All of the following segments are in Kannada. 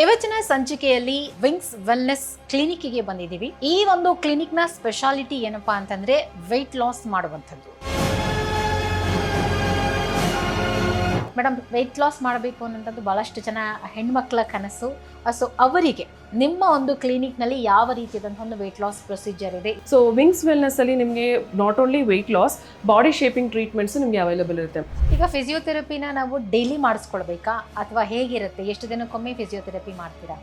ಇವತ್ತಿನ ಸಂಚಿಕೆಯಲ್ಲಿ ವಿಂಗ್ಸ್ ವೆಲ್ನೆಸ್ ಕ್ಲಿನಿಕ್ಗೆ ಬಂದಿದ್ದೀವಿ. ಈ ಒಂದು ಕ್ಲಿನಿಕ್ನ ಸ್ಪೆಷಾಲಿಟಿ ಏನಪ್ಪಾ ಅಂತಂದ್ರೆ ವೆಯ್ಟ್ ಲಾಸ್ ಮಾಡುವಂಥದ್ದು. ಮೇಡಮ್ ವೆಯ್ಟ್ ಲಾಸ್ ಮಾಡಬೇಕು ಅನ್ನೋಂಥದ್ದು ಬಹಳಷ್ಟು ಜನ ಹೆಣ್ಮಕ್ಳ ಕನಸು. ಸೊ ಅವರಿಗೆ ನಿಮ್ಮ ಒಂದು ಕ್ಲಿನಿಕ್ನಲ್ಲಿ ಯಾವ ರೀತಿಯಾದಂಥ ಒಂದು ವೆಯ್ಟ್ ಲಾಸ್ ಪ್ರೊಸೀಜರ್ ಇದೆ? ಸೊ ವಿಂಗ್ಸ್ ವೆಲ್ನೆಸ್ ಅಲ್ಲಿ ನಿಮಗೆ not only weight loss body shaping treatments ನಿಮಗೆ ಅವೈಲೇಬಲ್ ಇರುತ್ತೆ. ಈಗ ಫಿಸಿಯೋಥೆರಪಿನ ನಾವು ಡೈಲಿ ಮಾಡಿಸ್ಕೊಳ್ಬೇಕಾ? ಅಥವಾ ಹೇಗಿರುತ್ತೆ? ಎಷ್ಟು ದಿನಕ್ಕೊಮ್ಮೆ ಫಿಸಿಯೋಥೆರಪಿ ಮಾಡ್ತೀರಾ?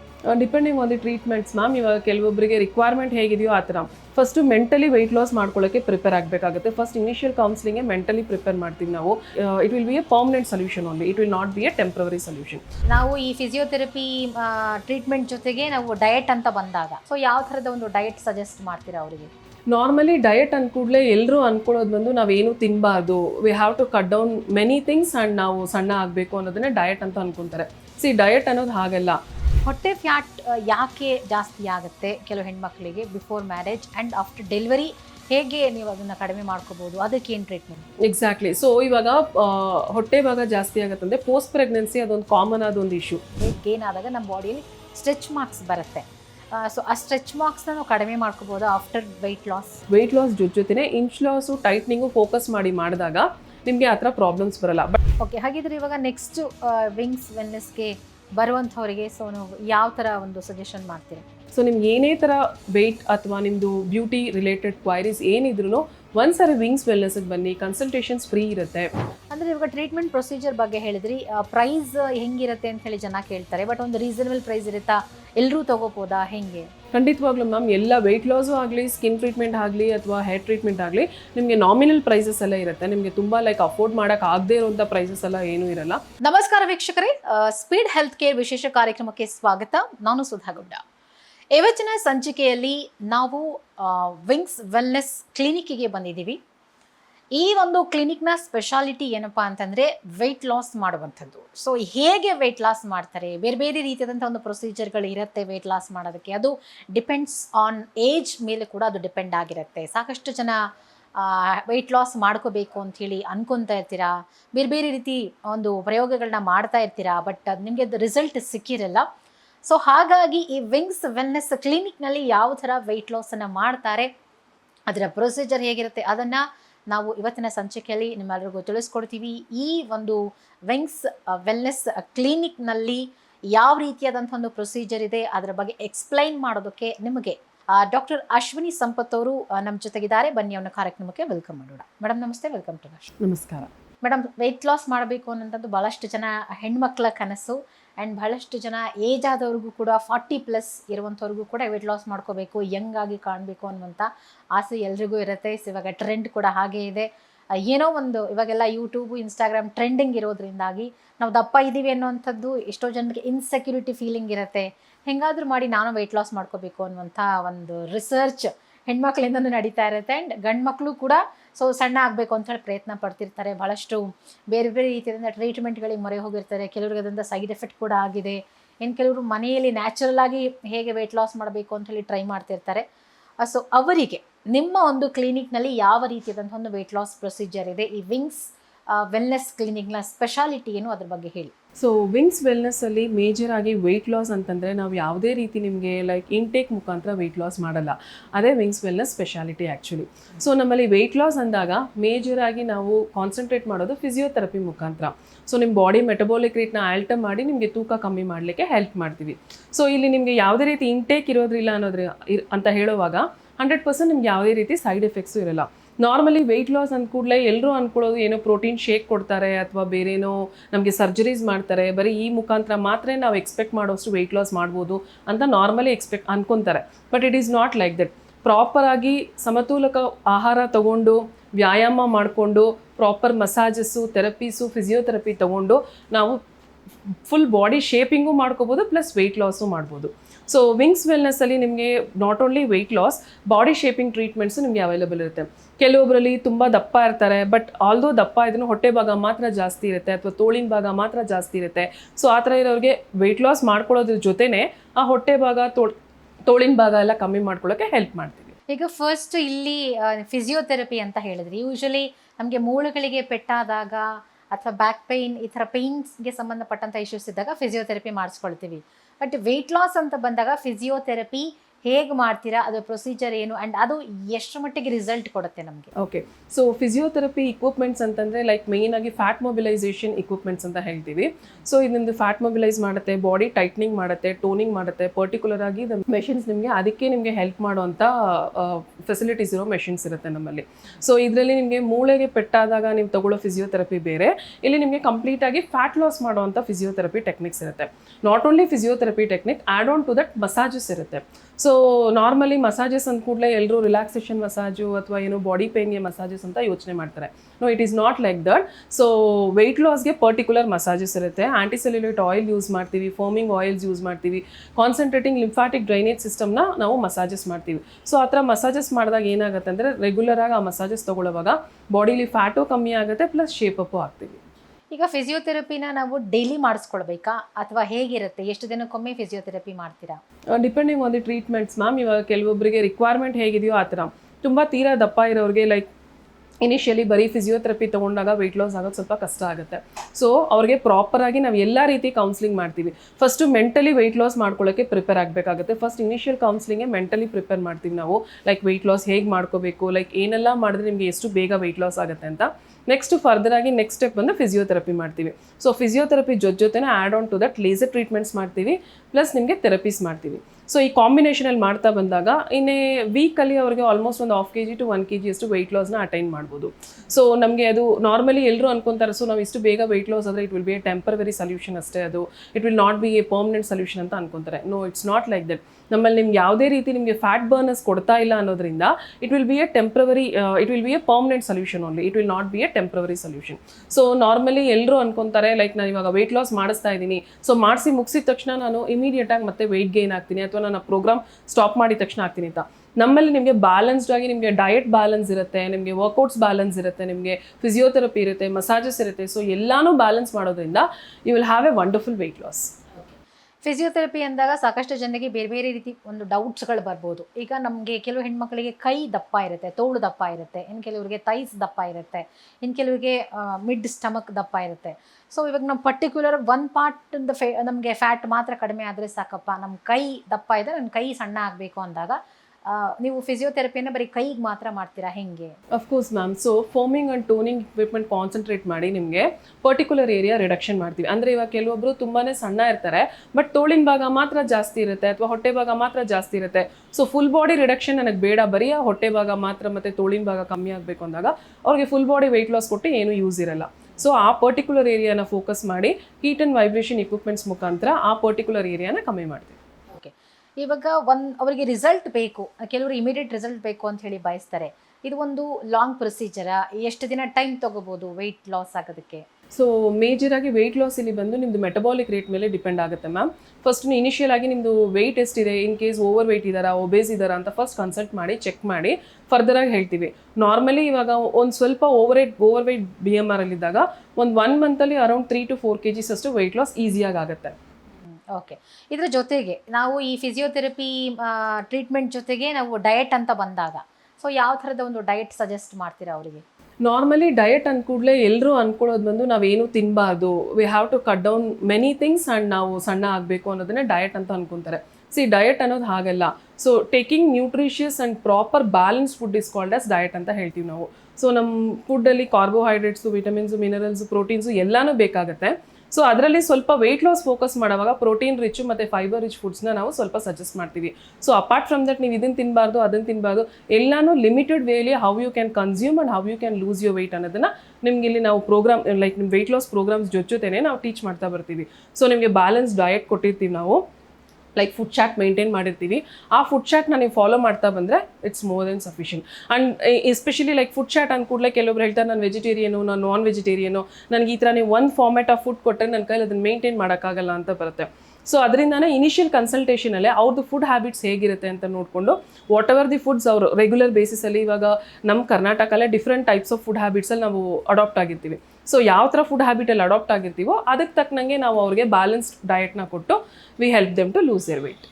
Depending on the treatments ma'am ಇವಾಗ ಕೆಲವೊಬ್ಬರಿಗೆ ರಿಕ್ವೈರ್ಮೆಂಟ್ ಹೇಗಿದೆಯೋ ಆ ಥರ. ಫಸ್ಟು ಮೆಂಟಲಿ ವೆಯ್ಟ್ ಲಾಸ್ ಮಾಡ್ಕೊಳ್ಳೋಕ್ಕೆ ಪ್ರಿಪೇರ್ ಆಗಬೇಕಾಗುತ್ತೆ. ಫಸ್ಟ್ ಇನಿಷಿಯಲ್ ಕೌನ್ಸಿಲಿಂಗೆ ಮೆಂಟಲಿ ಪ್ರಿಪೇರ್ ಮಾಡ್ತೀವಿ ನಾವು. It will be a permanent solution only it will not be a temporary solution ನಾವು ಈ ಫಿಸಿಯೋಥೆರಪಿ ಟ್ರೀಟ್ಮೆಂಟ್ ಜೊತೆಗೆ ನಾವು ಡಯಟ್ ಅಂತ ಬಂದಾಗ ಸೊ ಯಾವ ಥರದ ಒಂದು ಡಯಟ್ ಸಜೆಸ್ಟ್ ಮಾಡ್ತೀರಾ ಅವರಿಗೆ? ನಾರ್ಮಲಿ ಡಯಟ್ ಅಂದ್ಕೂಡಲೇ ಎಲ್ಲರೂ ಅನ್ಕೊಳ್ಳೋದು ಬಂದು ನಾವೇನು ತಿನ್ನಬಾರ್ದು we have to cut down many things and ನಾವು ಸಣ್ಣ ಆಗಬೇಕು ಅನ್ನೋದನ್ನ ಡಯಟ್ ಅಂತ ಅನ್ಕೊಂತಾರೆ ಸಿ ಡಯಟ್ ಅನ್ನೋದು ಹಾಗಲ್ಲ. ಹೊಟ್ಟೆ ಫ್ಯಾಟ್ ಯಾಕೆ ಜಾಸ್ತಿ ಆಗುತ್ತೆ ಕೆಲವು ಹೆಣ್ಮಕ್ಳಿಗೆ before marriage and after delivery ಹೇಗೆ ನೀವು ಅದನ್ನು ಕಡಿಮೆ ಮಾಡ್ಕೋಬೋದು? ಅದಕ್ಕೆ ಏನು ಟ್ರೀಟ್ಮೆಂಟ್ ಎಕ್ಸಾಕ್ಟ್ಲಿ ಸೊ ಇವಾಗ ಹೊಟ್ಟೆ ಭಾಗ ಜಾಸ್ತಿ ಆಗುತ್ತೆ ಅಂದರೆ ಪೋಸ್ಟ್ ಪ್ರೆಗ್ನೆನ್ಸಿ ಅದೊಂದು ಕಾಮನ್ ಆದ ಒಂದು ಇಶ್ಯೂ ಗೇನ್ ಆದಾಗ ನಮ್ಮ ಬಾಡಿಯಲ್ಲಿ ಸ್ಟ್ರೆಚ್ ಮಾರ್ಕ್ಸ್ ಬರುತ್ತೆ. ಸೊ ಆ ಸ್ಟ್ರೆಚ್ ಮಾರ್ಕ್ಸ್ನ ನಾವು ಕಡಿಮೆ ಮಾಡ್ಕೋಬೋದು after weight loss weight loss ಜೊತೆ ಜೊತೆನೆ ಇಂಚ್ ಲಾಸು ಟೈಟ್ನಿಂಗು ಫೋಕಸ್ ಮಾಡಿ ಮಾಡಿದಾಗ ನಿಮಗೆ ಆ ಥರ ಪ್ರಾಬ್ಲಮ್ಸ್ ಬರಲ್ಲ. ಬಟ್ ಓಕೆ ಹಾಗಿದ್ರೆ ಇವಾಗ ನೆಕ್ಸ್ಟ್ ವಿಂಗ್ಸ್ ವೆಲ್ನೆಸ್ಗೆ ಬರುವಂಥವರಿಗೆ ಸೊ ನಾವು ಯಾವ ಥರ ಒಂದು ಸಜೆಷನ್ ಮಾಡ್ತೀರಿ? ಸೊ ನಿಮ್ಗೆ ಏನೇ ಥರ ವೆಯ್ಟ್ ಅಥವಾ ನಿಮ್ಮದು ಬ್ಯೂಟಿ ರಿಲೇಟೆಡ್ ಕ್ವೈರೀಸ್ ಏನಿದ್ರು ಒಂದ್ಸರಿ ವಿಂಗ್ಸ್ ವೆಲ್ನೆಸ್ಗೆ ಬನ್ನಿ ಕನ್ಸಲ್ಟೇಷನ್ಸ್ ಫ್ರೀ ಇರುತ್ತೆ. ಅಂದರೆ ಇವಾಗ ಟ್ರೀಟ್ಮೆಂಟ್ ಪ್ರೊಸೀಜರ್ ಬಗ್ಗೆ ಹೇಳಿದ್ರಿ ಪ್ರೈಸ್ ಹೆಂಗಿರುತ್ತೆ ಅಂತ ಹೇಳಿ ಜನ ಕೇಳ್ತಾರೆ ಬಟ್ ಒಂದು ರೀಸನಬಲ್ ಪ್ರೈಸ್ ಇರುತ್ತಾ? ಎಲ್ಲರೂ ತಗೋಬೋದಾ? ಹೆಂಗೆ? ಖಂಡಿತವಾಗ್ಲೂ ಮ್ಯಾಮ್ ಎಲ್ಲ ವೆಯ್ಟ್ ಲಾಸು ಆಗಲಿ ಸ್ಕಿನ್ ಟ್ರೀಟ್ಮೆಂಟ್ ಆಗಲಿ ಅಥವಾ ಹೇರ್ ಟ್ರೀಟ್ಮೆಂಟ್ ಆಗಲಿ ನಿಮಗೆ ನಾಮಿನಲ್ ಪ್ರೈಸಸ್ ಎಲ್ಲ ಇರುತ್ತೆ. ನಿಮಗೆ ತುಂಬ ಲೈಕ್ ಅಫೋರ್ಡ್ ಮಾಡೋಕೆ ಆಗದೇ ಇರುವಂಥ ಪ್ರೈಸಸ್ ಎಲ್ಲ ಏನೂ ಇರಲ್ಲ. ನಮಸ್ಕಾರ ವೀಕ್ಷಕರೇ. ಸ್ಪೀಡ್ ಹೆಲ್ತ್ ಕೇರ್ ವಿಶೇಷ ಕಾರ್ಯಕ್ರಮಕ್ಕೆ ಸ್ವಾಗತ. ನಾನು ಸುಧಾಗೌಡ. ಇವತ್ತಿನ ಸಂಚಿಕೆಯಲ್ಲಿ ನಾವು ವಿಂಗ್ಸ್ ವೆಲ್ನೆಸ್ ಕ್ಲಿನಿಕ್ಕಿಗೆ ಬಂದಿದ್ದೀವಿ. ಈ ಒಂದು ಕ್ಲಿನಿಕ್ನ ಸ್ಪೆಷಾಲಿಟಿ ಏನಪ್ಪಾ ಅಂತಂದರೆ ವೆಯ್ಟ್ ಲಾಸ್ ಮಾಡುವಂಥದ್ದು. ಸೊ ಹೇಗೆ ವೆಯ್ಟ್ ಲಾಸ್ ಮಾಡ್ತಾರೆ? ಬೇರೆ ಬೇರೆ ರೀತಿಯಾದಂಥ ಒಂದು ಪ್ರೊಸೀಜರ್ಗಳು ಇರುತ್ತೆ ವೆಯ್ಟ್ ಲಾಸ್ ಮಾಡೋದಕ್ಕೆ. ಅದು ಡಿಪೆಂಡ್ಸ್ ಆನ್ ಏಜ್ ಮೇಲೆ ಕೂಡ ಅದು ಡಿಪೆಂಡ್ ಆಗಿರುತ್ತೆ. ಸಾಕಷ್ಟು ಜನ ವೆಯ್ಟ್ ಲಾಸ್ ಮಾಡ್ಕೋಬೇಕು ಅಂಥೇಳಿ ಅನ್ಕೊತಾ ಇರ್ತೀರಾ? ಬೇರೆ ಬೇರೆ ರೀತಿ ಒಂದು ಪ್ರಯೋಗಗಳನ್ನ ಮಾಡ್ತಾ ಇರ್ತೀರಾ? ಬಟ್ ನಿಮಗೆ ಅದು ರಿಸಲ್ಟ್ ಸಿಕ್ಕಿರಲ್ಲ. ಸೊ ಹಾಗಾಗಿ ಈ ವಿಂಗ್ಸ್ ವೆಲ್ನೆಸ್ ಕ್ಲಿನಿಕ್ನಲ್ಲಿ ಯಾವ ಥರ ವೆಯ್ಟ್ ಲಾಸನ್ನು ಮಾಡ್ತಾರೆ? ಅದರ ಪ್ರೊಸೀಜರ್ ಹೇಗಿರುತ್ತೆ? ಅದನ್ನು ನಾವು ಇವತ್ತಿನ ಸಂಚಿಕೆಯಲ್ಲಿ ನಿಮ್ಮೆಲ್ಲರಿಗೂ ತಿಳಿಸ್ಕೊಡ್ತೀವಿ. ಈ ಒಂದು ವೆಂಗ್ಸ್ ವೆಲ್ನೆಸ್ ಕ್ಲಿನಿಕ್ನಲ್ಲಿ ಯಾವ ರೀತಿಯಾದಂಥ ಒಂದು ಪ್ರೊಸೀಜರ್ ಇದೆ ಅದರ ಬಗ್ಗೆ ಎಕ್ಸ್ಪ್ಲೈನ್ ಮಾಡೋದಕ್ಕೆ ನಿಮಗೆ ಡಾಕ್ಟರ್ ಅಶ್ವಿನಿ ಸಂಪತ್ ಅವರು ನಮ್ಮ ಜೊತೆಗಿದ್ದಾರೆ. ಬನ್ನಿ ಅವನ ಕಾರ್ಯಕ್ರಮಕ್ಕೆ ವೆಲ್ಕಮ್ ಮಾಡೋಣ. ಮೇಡಮ್ ನಮಸ್ತೆ ವೆಲ್ಕಮ್ ಟು ನಮಸ್ಕಾರ. ಮೇಡಮ್ ವೆಯ್ಟ್ ಲಾಸ್ ಮಾಡಬೇಕು ಅನ್ನೋಂಥದ್ದು ಭಾಳಷ್ಟು ಜನ ಹೆಣ್ಮಕ್ಳ ಕನಸು. ಆ್ಯಂಡ್ ಬಹಳಷ್ಟು ಜನ ಏಜ್ ಆದವ್ರಿಗೂ ಕೂಡ ಫಾರ್ಟಿ ಪ್ಲಸ್ ಇರುವಂಥವ್ರಿಗೂ ಕೂಡ ವೆಯ್ಟ್ ಲಾಸ್ ಮಾಡ್ಕೋಬೇಕು ಯಂಗ್ ಆಗಿ ಕಾಣಬೇಕು ಅನ್ನುವಂಥ ಆಸೆ ಎಲ್ರಿಗೂ ಇರುತ್ತೆ. ಇವಾಗ ಟ್ರೆಂಡ್ ಕೂಡ ಹಾಗೇ ಇದೆ. ಏನೋ ಒಂದು ಇವಾಗೆಲ್ಲ ಯೂಟ್ಯೂಬು ಇನ್ಸ್ಟಾಗ್ರಾಮ್ ಟ್ರೆಂಡಿಂಗ್ ಇರೋದ್ರಿಂದಾಗಿ ನಾವು ದಪ್ಪ ಇದ್ದೀವಿ ಅನ್ನೋವಂಥದ್ದು ಎಷ್ಟೋ ಜನಕ್ಕೆ ಇನ್ಸೆಕ್ಯೂರಿಟಿ ಫೀಲಿಂಗ್ ಇರುತ್ತೆ. ಹೇಗಾದರೂ ಮಾಡಿ ನಾನು ವೆಯ್ಟ್ ಲಾಸ್ ಮಾಡ್ಕೋಬೇಕು ಅನ್ನುವಂಥ ಒಂದು ರಿಸರ್ಚ್ ಹೆಣ್ಮಕ್ಳಿಂದನೂ ನಡೀತಾ ಇರುತ್ತೆ. ಆ್ಯಂಡ್ ಗಂಡು ಮಕ್ಕಳು ಕೂಡ ಸೊ ಸಣ್ಣ ಆಗಬೇಕು ಅಂತ ಹೇಳಿ ಪ್ರಯತ್ನ ಪಡ್ತಿರ್ತಾರೆ. ಭಾಳಷ್ಟು ಬೇರೆ ಬೇರೆ ರೀತಿಯಿಂದ ಟ್ರೀಟ್ಮೆಂಟ್ಗಳಿಗೆ ಮೊರೆ ಹೋಗಿರ್ತಾರೆ. ಕೆಲವ್ರಿಗೆ ಅದರಿಂದ ಸೈಡ್ ಎಫೆಕ್ಟ್ ಕೂಡ ಆಗಿದೆ. ಇನ್ನು ಕೆಲವರು ಮನೆಯಲ್ಲಿ ನ್ಯಾಚುರಲ್ ಆಗಿ ಹೇಗೆ ವೆಯ್ಟ್ ಲಾಸ್ ಮಾಡಬೇಕು ಅಂತ ಹೇಳಿ ಟ್ರೈ ಮಾಡ್ತಿರ್ತಾರೆ. ಸೊ ಅವರಿಗೆ ನಿಮ್ಮ ಒಂದು ಕ್ಲಿನಿಕ್ನಲ್ಲಿ ಯಾವ ರೀತಿಯಾದಂಥ ಒಂದು ವೆಯ್ಟ್ ಲಾಸ್ ಪ್ರೊಸೀಜರ್ ಇದೆ? ಈ ವಿಂಗ್ಸ್ ವೆಲ್ನೆಸ್ ಕ್ಲಿನಿಕ್ನ ಸ್ಪೆಷಾಲಿಟಿ ಏನು ಅದ್ರ ಬಗ್ಗೆ ಹೇಳಿ. ಸೊ ವಿಂಗ್ಸ್ ವೆಲ್ನೆಸ್ ಅಲ್ಲಿ ಮೇಜರ್ ಆಗಿ ವೆಯ್ಟ್ ಲಾಸ್ ಅಂತಂದ್ರೆ ನಾವು ಯಾವುದೇ ರೀತಿ ನಿಮಗೆ ಲೈಕ್ ಇಂಟೇಕ್ ಮುಖಾಂತರ ವೆಯ್ಟ್ ಲಾಸ್ ಮಾಡಲ್ಲ. ಅದೇ Wings Wellness speciality actually so ನಮ್ಮಲ್ಲಿ ವೆಯ್ಟ್ ಲಾಸ್ ಅಂದಾಗ ಮೇಜರ್ ಆಗಿ ನಾವು ಕಾನ್ಸಂಟ್ರೇಟ್ ಮಾಡೋದು ಫಿಸಿಯೋಥೆರಪಿ ಮುಖಾಂತರ. ಸೊ ನಿಮ್ಮ ಬಾಡಿ ಮೆಟಬಾಲಿಕ್ ರೇಟ್ನ ಆಲ್ಟರ್ ಮಾಡಿ ನಿಮಗೆ ತೂಕ ಕಮ್ಮಿ ಮಾಡಲಿಕ್ಕೆ ಹೆಲ್ಪ್ ಮಾಡ್ತೀವಿ. ಸೊ ಇಲ್ಲಿ ನಿಮಗೆ ಯಾವುದೇ ರೀತಿ ಇಂಟೇಕ್ ಇರೋದ್ರಿಲ್ಲ ಅನ್ನೋದ್ರ ಅಂತ ಹೇಳುವಾಗ ಹಂಡ್ರೆಡ್ ಪರ್ಸೆಂಟ್ ನಿಮ್ಗೆ ಯಾವುದೇ ರೀತಿ ಸೈಡ್ ಎಫೆಕ್ಟ್ಸು ಇರಲ್ಲ. ನಾರ್ಮಲಿ ವೆಯ್ಟ್ ಲಾಸ್ ಅಂದ ಕೂಡಲೇ ಎಲ್ಲರೂ ಅಂದ್ಕೊಳ್ಳೋದು ಏನೋ ಪ್ರೋಟೀನ್ ಶೇಕ್ ಕೊಡ್ತಾರೆ ಅಥವಾ ಬೇರೇನೋ ನಮಗೆ ಸರ್ಜರೀಸ್ ಮಾಡ್ತಾರೆ. ಬರೀ ಈ ಮುಖಾಂತರ ಮಾತ್ರ ನಾವು ಎಕ್ಸ್ಪೆಕ್ಟ್ ಮಾಡೋಷ್ಟು ವೆಯ್ಟ್ ಲಾಸ್ ಮಾಡ್ಬೋದು ಅಂತ normally expect ಅಂದ್ಕೊತಾರೆ but it is not like that proper ಆಗಿ ಸಮತೋಲಕ ಆಹಾರ ತಗೊಂಡು, ವ್ಯಾಯಾಮ ಮಾಡಿಕೊಂಡು ಪ್ರಾಪರ್ ಮಸಾಜಸ್ಸು ಥೆರಪೀಸು ಫಿಸಿಯೋಥೆರಪಿ ತಗೊಂಡು ನಾವು ಫುಲ್ ಬಾಡಿ ಶೇಪಿಂಗು ಮಾಡ್ಕೋಬೋದು ಪ್ಲಸ್ ವೆಯ್ಟ್ ಲಾಸು ಮಾಡ್ಬೋದು. ಸೊ ವಿಂಗ್ಸ್ ವೆಲ್ನೆಸ್ಸಲ್ಲಿ ನಿಮಗೆ not only weight loss body shaping treatments ನಿಮಗೆ ಅವೈಲೇಬಲ್ ಇರುತ್ತೆ. ಕೆಲವೊಬ್ಬರಲ್ಲಿ ತುಂಬ ದಪ್ಪ ಇರ್ತಾರೆ ಬಟ್ ಆಲ್ದೋ ದಪ್ಪ ಇದನ್ನು ಹೊಟ್ಟೆ ಭಾಗ ಮಾತ್ರ ಜಾಸ್ತಿ ಇರುತ್ತೆ ಅಥವಾ ತೋಳಿನ ಭಾಗ ಮಾತ್ರ ಜಾಸ್ತಿ ಇರುತ್ತೆ. ಸೊ ಆ ಥರ ಇರೋರಿಗೆ ವೆಯ್ಟ್ ಲಾಸ್ ಮಾಡ್ಕೊಳ್ಳೋದ್ರ ಜೊತೆನೇ ಆ ಹೊಟ್ಟೆ ಭಾಗ ತೋಳ್ ತೋಳಿನ ಭಾಗ ಎಲ್ಲ ಕಮ್ಮಿ ಮಾಡ್ಕೊಳ್ಳೋಕೆ ಹೆಲ್ಪ್ ಮಾಡ್ತೀವಿ. ಈಗ ಫಸ್ಟ್ ಇಲ್ಲಿ ಫಿಸಿಯೋಥೆರಪಿ ಅಂತ ಹೇಳಿದ್ರಿ. ಯೂಶಲಿ ನಮಗೆ ಮೂಳೆಗಳಿಗೆ ಪೆಟ್ಟಾದಾಗ ಅಥವಾ ಬ್ಯಾಕ್ ಪೈನ್ ಈ ಥರ ಪೈನ್ಸ್ಗೆ ಸಂಬಂಧಪಟ್ಟಂಥ ಇಶ್ಯೂಸ್ ಇದ್ದಾಗ ಫಿಸಿಯೋಥೆರಪಿ ಮಾಡಿಸ್ಕೊಳ್ತೀವಿ. ಬಟ್ ವೆಯ್ಟ್ ಲಾಸ್ ಅಂತ ಬಂದಾಗ ಫಿಸಿಯೋಥೆರಪಿ ಹೇಗೆ ಮಾಡ್ತೀರಾ? ಅದರ ಪ್ರೊಸೀಜರ್ ಏನು? ಆ್ಯಂಡ್ ಅದು ಎಷ್ಟು ಮಟ್ಟಿಗೆ ರಿಸಲ್ಟ್ ಕೊಡುತ್ತೆ ನಮಗೆ? ಓಕೆ ಸೊ ಫಿಸಿಯೋಥೆರಪಿ ಇಕ್ವಿಪ್ಮೆಂಟ್ಸ್ ಅಂತಂದರೆ ಲೈಕ್ ಮೇಯ್ನ್ ಆಗಿ ಫ್ಯಾಟ್ ಮೊಬಿಲೈಸೇಷನ್ ಇಕ್ವಿಪ್ಮೆಂಟ್ಸ್ ಅಂತ ಹೇಳ್ತೀವಿ. ಸೊ ಇದೊಂದು ಫ್ಯಾಟ್ ಮೊಬಿಲೈಸ್ ಮಾಡುತ್ತೆ ಬಾಡಿ ಟೈಟ್ನಿಂಗ್ ಮಾಡುತ್ತೆ ಟೋನಿಂಗ್ ಮಾಡುತ್ತೆ. ಪರ್ಟಿಕ್ಯುಲರ್ ಆಗಿ ದ ಮೆಷಿನ್ಸ್ ನಿಮಗೆ ಅದಕ್ಕೆ ನಿಮಗೆ ಹೆಲ್ಪ್ ಮಾಡುವಂಥ ಫೆಸಿಲಿಟೀಸ್ ಇರೋ ಮೆಷಿನ್ಸ್ ಇರುತ್ತೆ ನಮ್ಮಲ್ಲಿ. ಸೊ ಇದರಲ್ಲಿ ನಿಮಗೆ ಮೂಳೆಗೆ ಪೆಟ್ಟಾದಾಗ ನೀವು ತಗೊಳ್ಳೋ ಫಿಸಿಯೋಥೆರಪಿ ಬೇರೆ. ಇಲ್ಲಿ ನಿಮಗೆ ಕಂಪ್ಲೀಟ್ ಆಗಿ ಫ್ಯಾಟ್ ಲಾಸ್ ಮಾಡುವಂಥ ಫಿಸಿಯೋಥೆರಪಿ ಟೆಕ್ನಿಕ್ಸ್ ಇರುತ್ತೆ. Not only physiotherapy technique add on to that massages ಇರುತ್ತೆ. ಸೊ ನಾರ್ಮಲಿ ಮಸಾಜಸ್ ಅಂದ ಕೂಡಲೇ ಎಲ್ಲರೂ ರಿಲ್ಯಾಕ್ಸೇಷನ್ ಮಸಾಜು ಅಥವಾ ಏನು ಬಾಡಿ ಪೇನ್ಗೆ ಮಸಾಜಸ್ ಅಂತ ಯೋಚನೆ ಮಾಡ್ತಾರೆ. No it is not like that so weight ಲಾಸ್ಗೆ particular massages ಇರುತ್ತೆ. ಆಂಟಿಸೆಲ್ಯುಲೇಟ್ ಆಯಿಲ್ ಯೂಸ್ ಮಾಡ್ತೀವಿ ಫೋಮಿಂಗ್ ಆಯಿಲ್ಸ್ ಯೂಸ್ ಮಾಡ್ತೀವಿ ಕಾನ್ಸಂಟ್ರೇಟಿಂಗ್ ಲಿಂಫಾಟಿಕ್ ಡ್ರೈನೇಜ್ ಸಿಸ್ಟಮ್ನ ನಾವು ಮಸಾಜಸ್ ಮಾಡ್ತೀವಿ. ಸೊ ಆ ಥರ ಮಸಾಜಸ್ ಮಾಡಿದಾಗ ಏನಾಗುತ್ತೆ ಅಂದರೆ ರೆಗ್ಯುಲರಾಗಿ ಆ ಮಸಾಜಸ್ ತೊಗೊಳ್ಳುವಾಗ ಬಾಡಿಲಿ ಫ್ಯಾಟು ಕಮ್ಮಿ ಆಗುತ್ತೆ ಪ್ಲಸ್ ಶೇಪ್ ಅಪ್ಪು ಆಗ್ತೀವಿ. ಈಗ ಫಿಸಿಯೋಥೆರಪಿನ ನಾವು ಡೈಲಿ ಮಾಡಿಸ್ಕೊಳ್ಬೇಕಾ? ಅಥವಾ ಹೇಗಿರುತ್ತೆ? ಎಷ್ಟು ದಿನಕ್ಕೊಮ್ಮೆ ಫಿಸಿಯೋಥೆರಪಿ ಮಾಡ್ತೀರಾ? Depending on the treatments ma'am ಇವಾಗ ಕೆಲವೊಬ್ಬರಿಗೆ ರಿಕ್ವೈರ್ಮೆಂಟ್ ಹೇಗಿದೆಯೋ ಆ ಥರ. ತುಂಬ ತೀರಾ ದಪ್ಪ ಇರೋರಿಗೆ ಲೈಕ್ ಇನಿಷಿಯಲಿ ಬರೀ ಫಿಸಿಯೋಥೆರಪಿ ತೊಗೊಂಡಾಗ ವೆಯ್ಟ್ ಲಾಸ್ ಆಗೋದು ಸ್ವಲ್ಪ ಕಷ್ಟ ಆಗುತ್ತೆ. ಸೊ ಅವ್ರಿಗೆ ಪ್ರಾಪರಾಗಿ ನಾವು ಎಲ್ಲ ರೀತಿ ಕೌನ್ಸಿಲಿಂಗ್ ಮಾಡ್ತೀವಿ. ಫಸ್ಟು ಮೆಂಟಲಿ ವೆಯ್ಟ್ ಲಾಸ್ ಮಾಡ್ಕೊಳ್ಳೋಕ್ಕೆ ಪ್ರಿಪೇರ್ ಆಗಬೇಕಾಗುತ್ತೆ. ಫಸ್ಟ್ ಇನಿಷಿಯಲ್ ಕೌನ್ಸಿಲಿಂಗೇ ಮೆಂಟಲಿ ಪ್ರಿಪೇರ್ ಮಾಡ್ತೀವಿ ನಾವು. ಲೈಕ್ ವೆಯ್ಟ್ ಲಾಸ್ ಹೇಗೆ ಮಾಡ್ಕೋಬೇಕು? ಲೈಕ್ ಏನೆಲ್ಲ ಮಾಡಿದ್ರೆ ನಿಮಗೆ ಎಷ್ಟು ಬೇಗ ವೆಯ್ಟ್ ಲಾಸ್ ಆಗುತ್ತೆ ಅಂತ. ನೆಕ್ಸ್ಟ್ ಫರ್ದರ್ ಆಗಿ ನೆಕ್ಸ್ಟ್ ಸ್ಟೆಪ್ ಬಂದು ಫಿಸಿಯೋಥೆರಪಿ ಮಾಡ್ತೀವಿ. ಸೊ ಫಿಸಿಯೋಥೆರಪಿ ಜೊತೆ ಜೊತೆನೇ add on to that laser treatments ಮಾಡ್ತೀವಿ ಪ್ಲಸ್ ನಿಮಗೆ ಥೆರಪೀಸ್ ಮಾಡ್ತೀವಿ. ಸೊ ಈ ಕಾಂಬಿನೇಷನಲ್ಲಿ ಮಾಡ್ತಾ ಬಂದಾಗ ಇನ್ನೇ ವೀಕಲ್ಲಿ ಅವ್ರಿಗೆ ಆಲ್ಮೋಸ್ಟ್ ಒಂದು half K G to one K G ಅಷ್ಟು ವೆಯ್ಟ್ ಲಾಸ್ನ ಅಟೈನ್ ಮಾಡ್ಬೋದು. ಸೊ ನಮಗೆ ಅದು ನಾರ್ಮಲಿ ಎಲ್ಲರೂ ಅನ್ಕೊಂತಾರೆ ಸೊ ನಾವು ಇಷ್ಟು ಬೇಗ ವೆಯ್ಟ್ ಲಾಸ್ ಆದರೆ it will be a temporary solution ಅಷ್ಟೇ ಅದು. It will not be a permanent solution ಅಂತ ಅನ್ಕೊಂತಾರೆ. No it's not like that ನಮ್ಮಲ್ಲಿ ನಿಮ್ಗೆ ಯಾವುದೇ ರೀತಿ ನಿಮಗೆ ಫ್ಯಾಟ್ ಬರ್ನರ್ಸ್ ಕೊಡ್ತಾ ಇಲ್ಲ ಅನ್ನೋದ್ರಿಂದ it will be a temporary it will be a permanent solution only it will not be a temporary solution so normally ಎಲ್ಲರೂ ಅನ್ಕೊಂತಾರೆ ಲೈಕ್ ನಾನು ಇವಾಗ ವೆಯ್ಟ್ ಲಾಸ್ ಮಾಡಿಸ್ತಾ ಇದ್ದೀನಿ. ಸೊ ಮಾಡಿಸಿ ಮುಗಿಸಿದ ತಕ್ಷಣ ನಾನು ಇಮಿಡಿಯೇಟ್ ಆಗಿ ಮತ್ತೆ ವೆಯ್ಟ್ ಗೇನ್ ಆಗ್ತೀನಿ ಅಥವಾ ನನ್ನ ಪ್ರೋಗ್ರಾಮ್ ಸ್ಟಾಪ್ ಮಾಡಿದ ತಕ್ಷಣ ಆಗ್ತೀನಿ ಅಂತ. ನಮ್ಮಲ್ಲಿ ನಿಮಗೆ ಬ್ಯಾಲೆನ್ಸ್ಡ್ ಆಗಿ ನಿಮಗೆ ಡಯಟ್ ಬ್ಯಾಲೆನ್ಸ್ ಇರುತ್ತೆ, ನಿಮಗೆ ವರ್ಕೌಟ್ಸ್ ಬ್ಯಾಲೆನ್ಸ್ ಇರುತ್ತೆ, ನಿಮಗೆ ಫಿಸಿಯೋಥೆರಪಿ ಇರುತ್ತೆ ಮಸಾಜಸ್ ಇರುತ್ತೆ. ಸೊ ಎಲ್ಲಾನು ಬ್ಯಾಲೆನ್ಸ್ ಮಾಡೋದ್ರಿಂದ you will have a wonderful weight loss physiotherapy ಅಂದಾಗ ಸಾಕಷ್ಟು ಜನರಿಗೆ ಬೇರೆ ಬೇರೆ ರೀತಿ ಒಂದು ಡೌಟ್ಸ್ಗಳು ಬರ್ಬೋದು. ಈಗ ನಮಗೆ ಕೆಲವು ಹೆಣ್ಮಕ್ಳಿಗೆ ಕೈ ದಪ್ಪ ಇರುತ್ತೆ, ತೋಳು ದಪ್ಪ ಇರುತ್ತೆ ಇನ್ನು ಕೆಲವರಿಗೆ ತೈಸ್ ದಪ್ಪ ಇರುತ್ತೆ ಇನ್ನು ಕೆಲವರಿಗೆ ಮಿಡ್ ಸ್ಟಮಕ್ ದಪ್ಪ ಇರುತ್ತೆ. ಸೊ ಇವಾಗ ನಮ್ಮ ಪರ್ಟಿಕ್ಯುಲರ್ ಒನ್ ಪಾರ್ಟ್ ಫೆ ನಮಗೆ ಫ್ಯಾಟ್ ಮಾತ್ರ ಕಡಿಮೆ ಆದರೆ ಸಾಕಪ್ಪ. ನಮ್ಮ ಕೈ ದಪ್ಪ ಇದೆ ನನ್ನ ಕೈ ಸಣ್ಣ ಆಗಬೇಕು ಅಂದಾಗ ನೀವು ಫಿಸಿಯೋಥೆರಪಿಯನ್ನು ಬರೀ ಕೈಗೆ ಮಾತ್ರ ಮಾಡ್ತೀರಾ? ಹೆಂಗೆ? Of course ma'am so foaming and toning equipment concentrate ಮಾಡಿ ನಿಮಗೆ ಪರ್ಟಿಕ್ಯುಲರ್ ಏರಿಯಾ ರಿಡಕ್ಷನ್ ಮಾಡ್ತೀವಿ. ಅಂದರೆ ಇವಾಗ ಕೆಲವೊಬ್ಬರು ತುಂಬಾ ಸಣ್ಣ ಇರ್ತಾರೆ ಬಟ್ ತೋಳಿನ ಭಾಗ ಮಾತ್ರ ಜಾಸ್ತಿ ಇರುತ್ತೆ ಅಥವಾ ಹೊಟ್ಟೆ ಭಾಗ ಮಾತ್ರ ಜಾಸ್ತಿ ಇರುತ್ತೆ. ಸೊ ಫುಲ್ ಬಾಡಿ ರಿಡಕ್ಷನ್ ನನಗೆ ಬೇಡ. ಬರೀ ಆ ಹೊಟ್ಟೆ ಭಾಗ ಮಾತ್ರ ಮತ್ತು ತೋಳಿನ ಭಾಗ ಕಮ್ಮಿ ಆಗಬೇಕು ಅಂದಾಗ ಅವ್ರಿಗೆ ಫುಲ್ ಬಾಡಿ ವೆಯ್ಟ್ ಲಾಸ್ ಕೊಟ್ಟು ಏನೂ ಯೂಸ್ ಇರಲ್ಲ. ಸೊ ಆ ಪರ್ಟಿಕ್ಯುಲರ್ ಏರಿಯಾನ ಫೋಕಸ್ ಮಾಡಿ ಹೀಟ್ ಆ್ಯಂಡ್ ವೈಬ್ರೇಷನ್ ಇಕ್ವಿಪ್ಮೆಂಟ್ಸ್ ಮುಖಾಂತರ ಆ ಪರ್ಟಿಕ್ಯುಲರ್ ಏರಿಯಾನ ಕಮ್ಮಿ ಮಾಡ್ತೀವಿ. ಇವಾಗ ಒಂದು, ಅವರಿಗೆ ರಿಸಲ್ಟ್ ಬೇಕು, ಕೆಲವರು ಇಮಿಡಿಯೇಟ್ ರಿಸಲ್ಟ್ ಬೇಕು ಅಂತ ಹೇಳಿ ಬಯಸ್ತಾರೆ. ಇದು ಒಂದು ಲಾಂಗ್ ಪ್ರೊಸೀಜರಾ ಎಷ್ಟು ದಿನ ಟೈಮ್ ತಗೋಬೋದು ವೆಯ್ಟ್ ಲಾಸ್ ಆಗೋದಕ್ಕೆ? ಸೊ ಮೇಜರ್ ಆಗಿ ವೆಯ್ಟ್ ಲಾಸ್ ಇಲ್ಲಿ ಬಂದು ನಿಮ್ಮದು ಮೆಟಬಾಲಿಕ್ ರೇಟ್ ಮೇಲೆ ಡಿಪೆಂಡ್ ಆಗುತ್ತೆ ಮ್ಯಾಮ್ ಫಸ್ಟ್ ಇನಿಷಿಯಲ್ ಆಗಿ ನಿಮ್ಮದು ವೆಯ್ಟ್ ಎಷ್ಟಿದೆ ಇನ್ ಕೇಸ್ ಓವರ್ ವೆಯ್ಟ್ ಇದ್ದಾರಾ ಒಬೇಸ್ ಇದ್ದಾರಾ ಅಂತ ಫಸ್ಟ್ ಕನ್ಸಲ್ಟ್ ಮಾಡಿ ಚೆಕ್ ಮಾಡಿ ಫರ್ದರ್ ಆಗಿ ಹೇಳ್ತೀವಿ. ನಾರ್ಮಲಿ ಇವಾಗ ಒಂದು ಸ್ವಲ್ಪ over weight over weight B M R ಅಲ್ಲಿದ್ದಾಗ, ಒಂದು one ಮಂತಲ್ಲಿ around three to four K Gs ಅಷ್ಟು ವೆಯ್ಟ್ ಲಾಸ್ ಈಸಿಯಾಗಿ ಆಗುತ್ತೆ. ಓಕೆ ಇದ್ರ ಜೊತೆಗೆ ನಾವು ಈ ಫಿಸಿಯೋಥೆರಪಿ ಟ್ರೀಟ್ಮೆಂಟ್ ಜೊತೆಗೆ ನಾವು ಡಯಟ್ ಅಂತ ಬಂದಾಗ ಸೊ ಯಾವ ಥರದ ಒಂದು ಡಯಟ್ ಸಜೆಸ್ಟ್ ಮಾಡ್ತೀರಾ ಅವರಿಗೆ? ನಾರ್ಮಲಿ ಡಯಟ್ ಅಂದ್ಕೂಡ್ಲೆ ಎಲ್ಲರೂ ಅಂದ್ಕೊಳ್ಳೋದು ಬಂದು ನಾವೇನು ತಿನ್ನಬಾರ್ದು we have to cut down many things and ನಾವು ಸಣ್ಣ ಆಗಬೇಕು ಅನ್ನೋದನ್ನೇ ಡಯಟ್ ಅಂತ ಅನ್ಕೊಂತಾರೆ. ಸಿ ಡಯಟ್ ಅನ್ನೋದು ಹಾಗಲ್ಲ. So taking nutritious and proper balance food is called as diet ಅಂತ ಹೇಳ್ತೀವಿ ನಾವು. ಸೊ ನಮ್ಮ ಫುಡ್ಡಲ್ಲಿ ಕಾರ್ಬೋಹೈಡ್ರೇಟ್ಸು ವಿಟಮಿನ್ಸು ಮಿನರಲ್ಸು ಪ್ರೋಟೀನ್ಸು ಎಲ್ಲನೂ ಬೇಕಾಗುತ್ತೆ. ಸೊ ಅದರಲ್ಲಿ ಸ್ವಲ್ಪ ವೆಯ್ಟ್ ಲಾಸ್ ಫೋಕಸ್ ಮಾಡುವಾಗ ಪ್ರೋಟೀನ್ ರಿಚ್ ಮತ್ತು ಫೈಬರ್ ರಿಚ್ ಫುಡ್ಸ್ನ ನಾವು ಸ್ವಲ್ಪ ಸಜೆಸ್ಟ್ ಮಾಡ್ತೀವಿ. ಸೊ ಅಪಾರ್ಟ್ ಫ್ರಮ್ ದಟ್ ನೀವು ಇದನ್ನು ತಿನ್ನಬಾರ್ದು ಅದನ್ನು ತಿನ್ನಬಾರ್ದು ಎಲ್ಲಾನು limited ವೇಲಿ how you can consume and how you can lose your weight ಅನ್ನೋದನ್ನ ನಿಮ್ಗೆ ಇಲ್ಲಿ ನಾವು ಪ್ರೋಗ್ರಾಮ್ ಲೈಕ್ ನಿಮ್ಮ ವೆಯ್ಟ್ ಲಾಸ್ ಪ್ರೋಗ್ರಾಮ್ಸ್ ಜೊತೆ ನಾವು ಟೀಚ್ ಮಾಡ್ತಾ ಬರ್ತೀವಿ. ಸೊ ನಿಮಗೆ ಬ್ಯಾಲೆನ್ಸ್ ಡಯಟ್ ಕೊಟ್ಟಿರ್ತೀವಿ ನಾವು. ಲೈಕ್ ಫುಡ್ ಚಾಟ್ ಮೇಂಟೈನ್ ಮಾಡಿರ್ತೀವಿ ಆ ಫುಡ್ ಚಾಟ್ನ ನೀವು ಫಾಲೋ ಮಾಡ್ತಾ ಬಂದರೆ it's more than sufficient and especially like food chart ಅಂದ್ಕೂಡಲೇ ಕೆಲವೊಬ್ರು ಹೇಳ್ತಾರೆ ನಾನು ವೆಜಿಟೇರಿಯನು ನಾನು ನಾನ್ ವೆಜಿಟೇರಿಯನು ನನಗೆ ಈ ಥರ ನೀವು ಒಂದು ಫಾರ್ಮ್ಯಾಟ್ ಆಫ್ ಫುಡ್ ಕೊಟ್ಟರೆ ನನ್ನ ಕೈಲಿ ಅದನ್ನು ಮೇಂಟೈನ್ ಮಾಡೋಕ್ಕಾಗಲ್ಲ ಅಂತ ಬರುತ್ತೆ. ಸೊ ಅದರಿಂದನೇ ಇನಿಷಿಯಲ್ ಕನ್ಸಲ್ಟೇಷನಲ್ಲೇ ಅವ್ರದ್ದು ಫುಡ್ ಹ್ಯಾಬಿಟ್ಸ್ ಹೇಗಿರುತ್ತೆ ಅಂತ ನೋಡಿಕೊಂಡು ವಾಟ್ ಎವರ್ ದಿ ಫುಡ್ಸ್ ಅವರು ರೆಗ್ಯುಲರ್ ಬೇಸಿಸಲ್ಲಿ ಇವಾಗ ನಮ್ಮ ಕರ್ನಾಟಕಲ್ಲೇ ಡಿಫ್ರೆಂಟ್ ಟೈಪ್ಸ್ ಆಫ್ ಫುಡ್ ಹ್ಯಾಬಿಟ್ಸಲ್ಲಿ ನಾವು ಅಡಾಪ್ಟ್ ಆಗಿರ್ತೀವಿ. ಸೊ ಯಾವ ಥರ ಫುಡ್ ಹ್ಯಾಬಿಟಲ್ಲಿ ಅಡಾಪ್ಟ್ ಆಗಿರ್ತೀವೋ ಅದಕ್ಕೆ ತಕ್ಕನಂಗೆ ನಾವು ಅವ್ರಿಗೆ ಬ್ಯಾಲೆನ್ಸ್ಡ್ ಡಯಟ್ನ ಕೊಟ್ಟು we help them to lose their weight